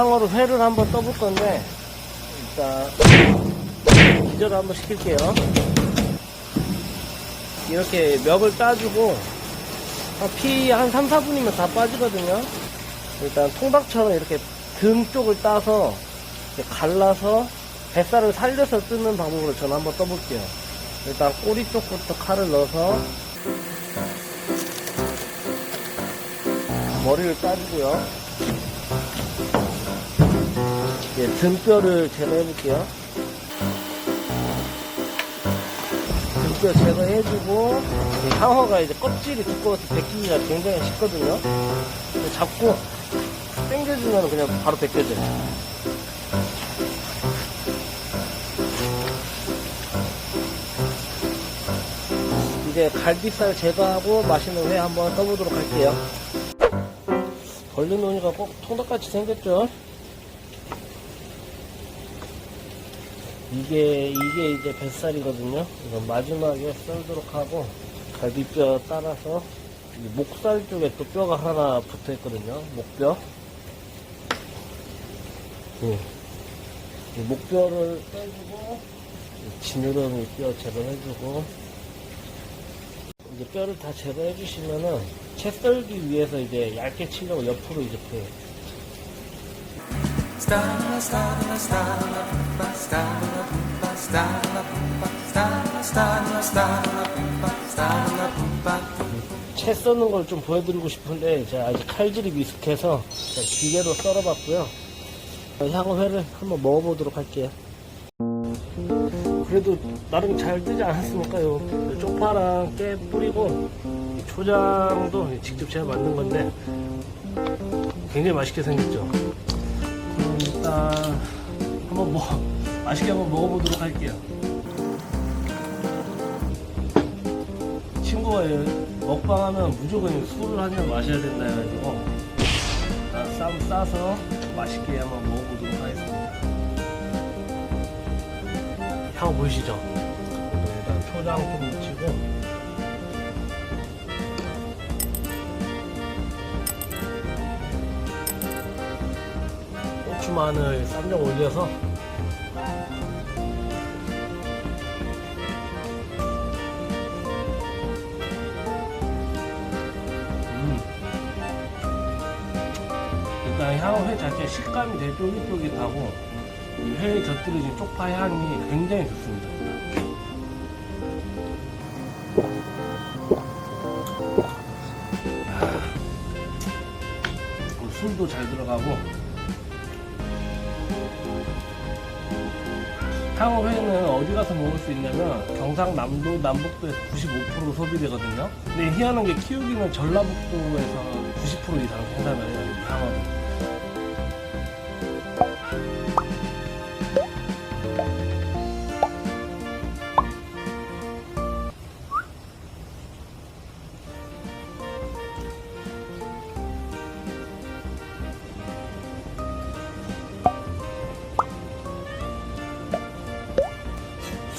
향으로 회를 한번 떠볼 건데 일단 기절을 한번 시킬게요. 이렇게 멱을 따주고 피한 3, 4분이면 다 빠지거든요. 일단 통닭처럼 이렇게 등 쪽을 따서 갈라서 뱃살을 살려서 뜯는 방법으로 저는 한번 떠볼게요. 일단 꼬리 쪽부터 칼을 넣어서 머리를 따주고요. 이제 등뼈를 제거해볼게요. 등뼈 제거해주고 이 향어가 이제 껍질이 두꺼워서 벗기기가 굉장히 쉽거든요. 잡고 당겨주면 그냥 바로 벗겨져요. 이제 갈비살 제거하고 맛있는 회 한번 떠보도록 할게요. 벌레 논이가 꼭 통닭같이 생겼죠? 이게, 이게 이제 뱃살이거든요. 이건 마지막에 썰도록 하고, 갈비뼈 따라서, 이 목살 쪽에 또 뼈가 하나 붙어 있거든요. 목뼈. 예. 이 목뼈를 빼주고, 이 지느러미 뼈 제거해주고, 이제 뼈를 다 제거해 주시면은 채 썰기 위해서 이제 얇게 치려고 옆으로 그 채 써는 걸 좀 보여드리고 싶은데 제가 아직 칼질이 미숙해서 기계로 썰어봤고요. 향어회를 한번 먹어보도록 할게요. 그래도 나름 잘 뜨지 않았습니까요? 쪽파랑 깨 뿌리고 이 초장도 직접 제가 만든 건데 굉장히 맛있게 생겼죠. 일단 한번 뭐 맛있게 한번 먹어보도록 할게요. 친구가 먹방하면 무조건 술을 한 잔 마셔야 된다 해가지고 쌈 싸서 맛있게 한번 먹어보도록 하겠습니다. 향 보이시죠? 일단 초장 좀 묻히고 마늘 쌈장 올려서 음. 일단 향회 자체 식감이 되게 쫄깃쫄깃하고 이 회에 곁들여진 쪽파 향이 굉장히 좋습니다. 아, 그리고 술도 잘 들어가고 향어회는 어디 가서 먹을 수 있냐면 경상남도 남북도에서 95% 소비되거든요. 근데 희한한 게 키우기는 전라북도에서 90% 이상 생산을 해요. 이 향어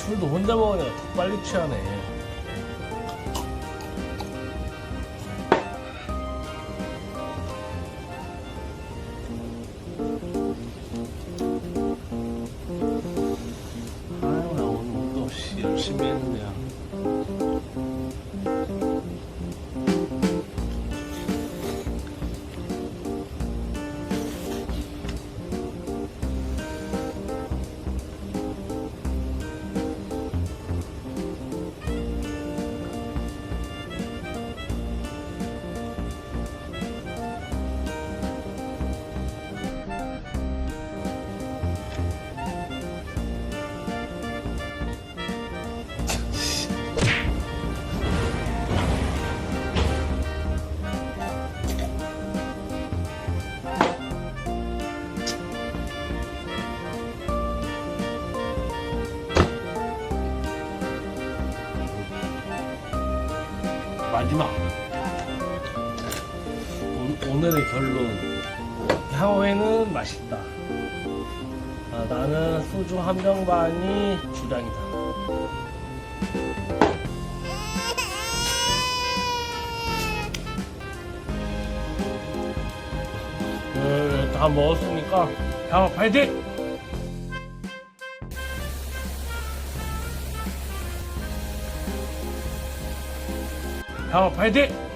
술도 혼자 더 빨리 취하네. 아유, 나 오늘 또 씨, 열심히 했는데 마지막. 오, 늘의 결론. 향어회는 맛있다. 아, 나는 소주 한 병 반이 주량이다. 음, 다다 먹었으니까 형 파이팅! 형 파이팅!